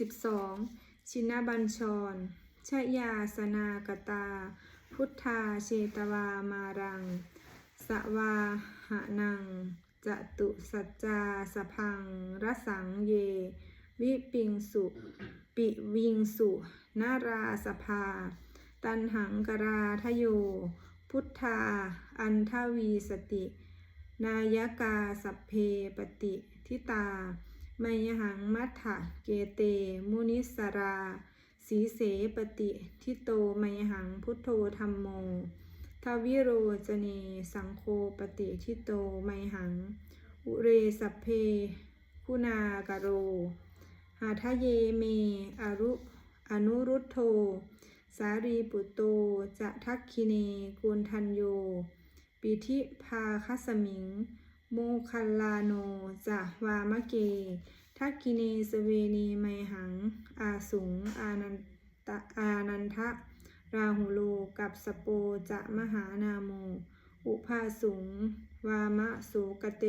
12. ชินบัญชร ชยาสนากตา พุทธาเชตวามารัง สวาหะนัง จตุสัจจาสพังรสังเย วิปิงสุ ปิวิงสุ นาราสภา ตันหังกราทโย พุทธา อันทวีสติ นายกาสัพเพปติทิตา มยหังมัทธะเกเต มุนิสรา สีเสปติทิโตมยหังพุทโธธรรมโม ทวิโรจเน สังโฆปฏิทิโตไมหัง อุเรสเพ คุณากโร หาทะเยเม อรุอนุรุตโธ สารีปุตโต จะทักคิเนกุลทันโย ปิธิพาคัสมิง โมคัลลาโนจะวามะเก ทักคิเนสเวนีไมหัง อาสุง อานันตะอานันทะ ราหุโลกับสโปจะมหานาโม อุภาสุง วามะโสกเต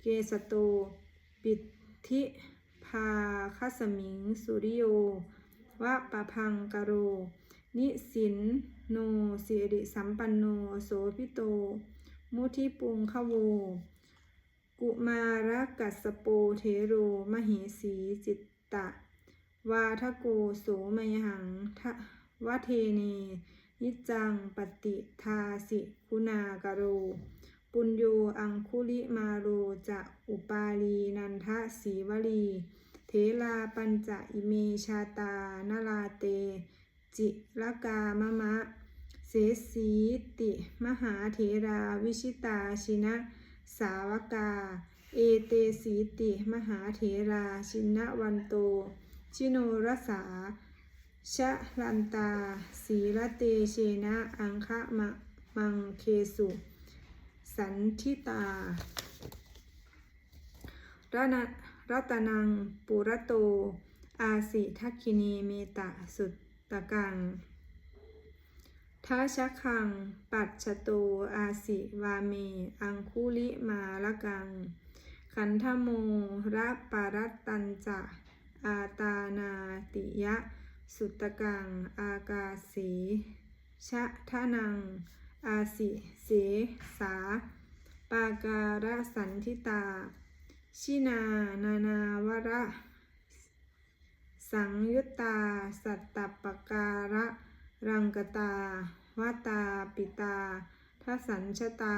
เกสโต ปิธิพาคัสมิง สุริโยวะปะพังกโร นิสินโนสิริสัมปันโน โสพิโต มุทิปุงขโว กุมารกัสโปเทโรมเหสีจิตตะ วาทโกโสมยหังทวเทเน นิจังปฏิทาสิคุณากโร ปุญโยอังคุลิมาโรจะอุปาลีนันทะสีวลี เทลาปัญจะอิเมชาตานาลาเต จิรกามะมะ เสสีติ มหาเถราวิชิตาชินะ สาวกา เอเตสีติ มหาเถรา ชินวันโต ชิโนรสา ชะลันตาสีระเตเชนะ อังคะมะมังเคสุ สันทิตาระนะรัตนัง ปุระโต อาสิทักคินีเมตะสุตตะกัง ทัชะคัง ปัจฉโต อาสิวาเม อังคุลิมาละกัง ขันธโมระปารัตตัญจะ อาตานาติยะ สุตกัง อากาสีชะทะนัง อาสิเสสา ปาการะสันทิตา ชินานานาวระ สังยุตตา สัตตปการะ รังกตาวตา ปิตาทสัญชตา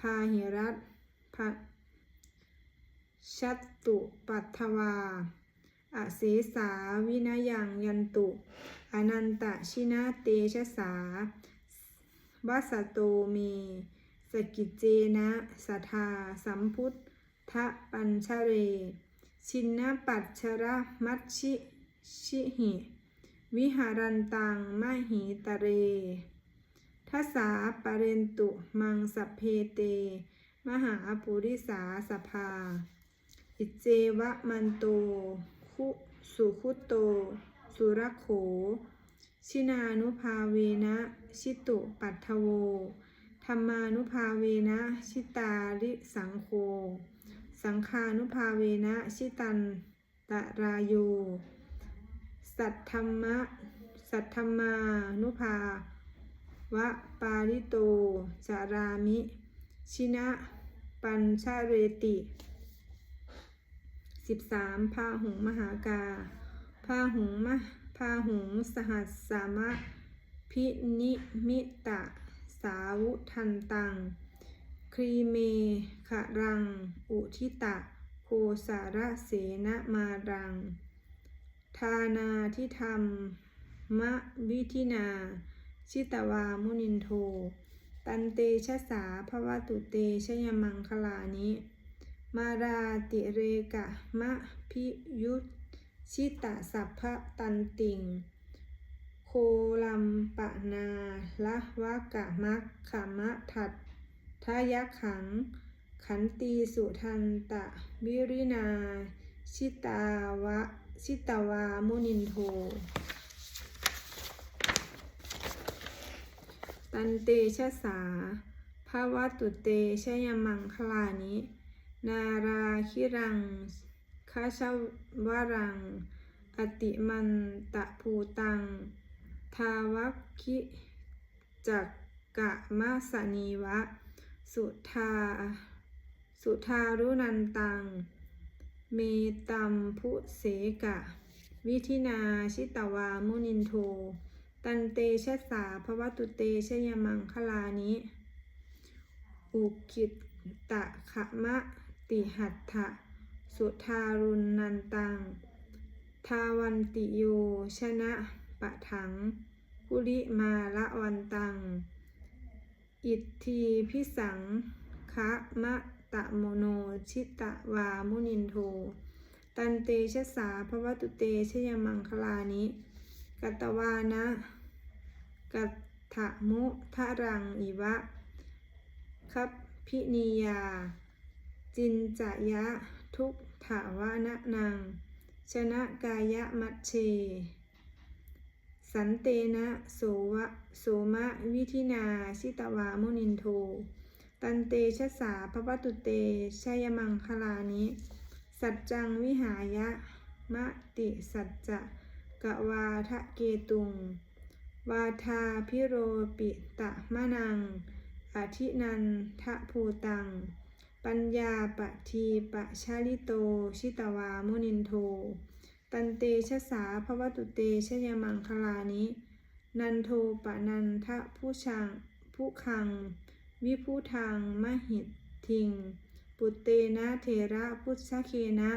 พาหิรัตพะชัตตุปัทวาอเสสาวินยัง ยันตุ อนันตชินาเตชะสาวัสโตเม สกิจเจนะสทา สัมพุทธปัญชเร ชินนปัจชระมัชชิชิหิ วิหารันตังมหิตะเรทัสสาปเรนตุมังสเพเต มหาปุริสาสภา อิเจวะมันโต คุสุขุโต สุรโข ชินานุภาเวนะชิตุปัทโว ธรรมานุภาเวนะชิตาริสังโฆสังฆานุภาเวนะชิตันตะรายโย สัทธรรมะ สัทธรรมานุภาวะปาริโตจารามิ ชินะปัญชาเรติสิบสามพาหุงมหากาพาหุงมะพาหุงสหัสสามะ พินิมิตะ สาวุทันตัง ครีเมขรัง อุทิตะ โคสารเสนมารัง ทานาทิธรรม มะวิธินา ชิตวามุนินโท ตันเตชะสาภวตุเตชยมังคลานิ มาราติเรกะมะพิยุตชิตะสัพพะตันติง โคลัมปะนาละวะกะมักขมะทัดทายะขัง ขันตีสุทันตะวิรินา ชิตาวะ ชิตาวามุนินโท ตันเตชะสาภาวะตุเตชยมังคลานิ นาราคิรังคาชวรัง อติมันตะภูตัง ทาวัคิจักกะมะสนีวะ สุทา สุทารุนันตัง เมตัมพุเสกะ วิธินาชิตวามุนินโท ตันเตชะสาภวตุเตชยมังคลานิ อุกิตตะขะมะติหัตถะ สุทารุณนันตัง ทาวันติโยชนะปะถังกุลิมาละวันตัง อิทธีพิสังคะมะะโมโน ชิตะวามุนินโท ตันเตชะสาภวตุเตชยมังคลานิกัตตวานะกัตถะมุทะรังอิวะคัพพินียา จินจะยะทุกถาวานะนางชนะกายะมัชเช สันเตนะโสวะโสมะวิธินา ชิตวามุนินโท ตันเตชะสาภวตุเตชัยมังคลานิ สัจจังวิหายะ มะติสัจจะกะวาทะเกตุง วาทาพิโรปิตะมะนัง อธินันทะภูตัง ปัญญาปะทีปะชาลิโต ชิตวามุนินโท ตันเตชะสาภวตุเตชัยมังคลานิ นันโทปะนันทะผู้ชังผู้คัง วิภูทางมหิตทิง ปุเตนะเทระพุทธเคนะ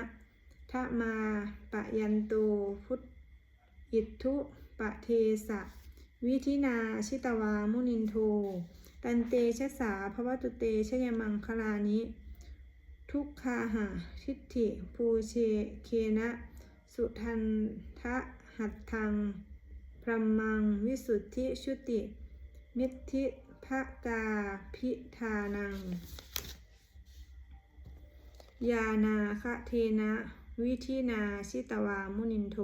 ทะมาปะยันโตพุทธอิทุปะเทสะ วิธินาชิตวามุนินโท ตันเตชะสาภวตุเตชยมังคลานิ ทุกคาหะทิฏฐิภูเชเคนะ สุทันทะหัตถังพรหมัง วิสุทธิชุติ มิทิ ธิภกาพิธานัง ยานาคะเทนะ วิธินาชิตวามุนินโท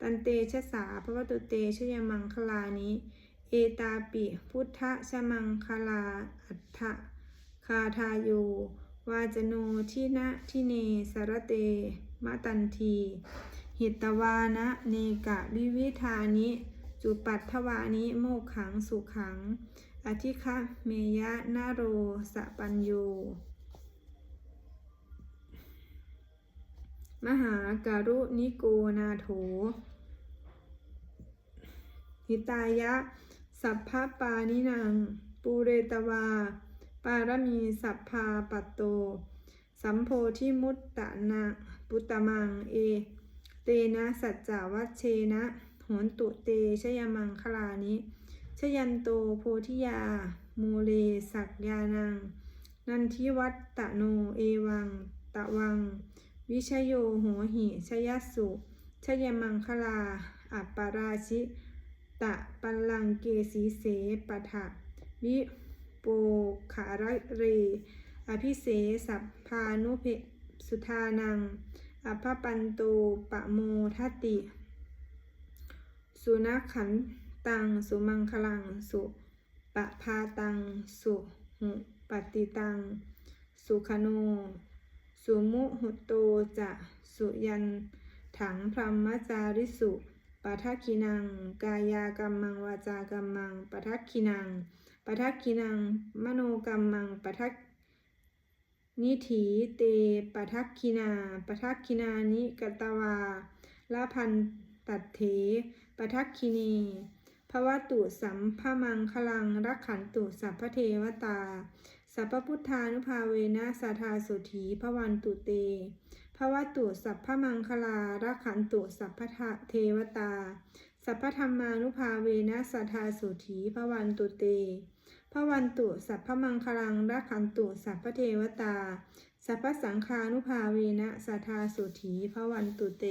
ตันเตชะสาภวตุเตชยมังคลานิ เอตาปิพุทธชมังคลาอัฏฐคาทาโยวาจโนทินะทิเนสรเตมะตันที หิตวานะเนกะวิวิธานิ จุปัตถวานิโมขังสุขัง อธิคะเมยะนาโรสะปัญโย มหาการุนิโกนาโถ หิตายะ สัพพปานินัง ปูเรตวา ปารมีสัพพาปัตโต สัมโพธิมุตตะนะปุตตมังเอ เตนะสัจจาวัชเชนะโหนตุเตชยมังคลานิ ชยันโตโพธิยา โมเลสักยานัง นันทิวัตตะโนเอวัง ตะวัง วิชโยโหหิชยัสุชยมังคลา อัปปาราชิ ตะปัลลังเกสีเสปะทะวิโปขาระเร อภิเสสัพพานุเพสุทานังอภปันโตปะโมทตติสุนัขขัน ตัง สุมังคลัง สุปะพาตัง สุหุปติตัง สุขโน สุมุหุโตจะสุยัน ถังพรหมจาริสุปัทคินัง กายากรรมังวาจากรรมังปัทคินังปัทคินัง มโนกรรมังปัทนิถีเตปัทคินาปัทคินานิกตวาละพันตัดเถปัทคินี ภวตุสัมภมังคลังรักขันตุสัพพเทวตา สัพพพุทธานุภาเวนะสัทธาสุถีพวันตุเตภวตุสัพพมังคลารักขันตุสัพพะเทวตา สัพพธรรมานุภาเวนะสัทธาสุถีพวันตุเตพระวันตุสัพพมังคลังรักขันตุสัพพเทวตา สัพพสังฆานุภาเวนะสัทธาสุถีพวันตุเต